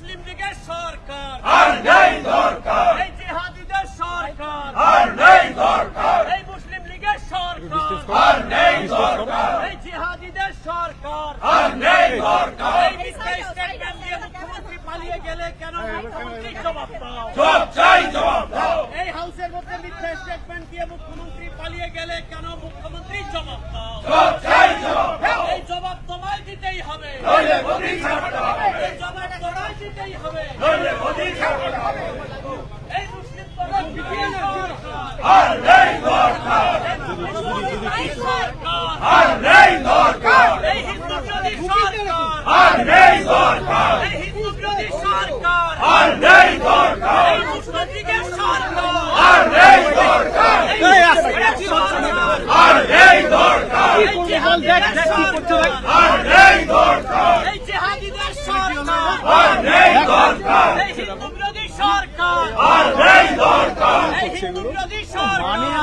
মুসলিম লীগের সরকার। আর নেই দরকার। এই জিহাদিদের সরকার। আর নেই দরকার। এই মুসলিম লীগের সরকার। আর নেই দরকার। এই জিহাদিদের সরকার। আর নেই দরকার। এই মিথ্যা স্টেটমেন্ট দিয়ে মুখ্যমন্ত্রী পালিয়ে গেলে কেন মুখ্যমন্ত্রী জবাব দাও সব চাই জবাব দাও। এই হাউসের মধ্যে মিথ্যা স্টেটমেন্ট দিয়ে মুখ্যমন্ত্রী পালিয়ে গেলে কেন মুখ্যমন্ত্রী জবাব দাও সব চাই জবাব দাও। এই জবাব তোমায় দিতেই হবে। নইলে মোদি ছাড়তে হবে। এই জবাব তোমায় দিতেই হবে এই মুসলিম তরফ সরকার নেই দরকার এই সরকার। আর নেই দরকার এই হিন্দু বিরোধী সরকার। আর নেই দরকার এই হিন্দু বিরোধী সরকার। আর নেই দরকার এই মুসলিম সরকার। আর নেই দরকার এই মুসলিমের সরকার আর নেই দরকার এই জিহাদিদের সরকার। আর নেই দরকার এই জিহাদিদের সরকার আর নেই দরকার এই হিন্দু বিরোধী সরকার আর নেই দরকার। এই হিন্দু বিরোধী সরকার।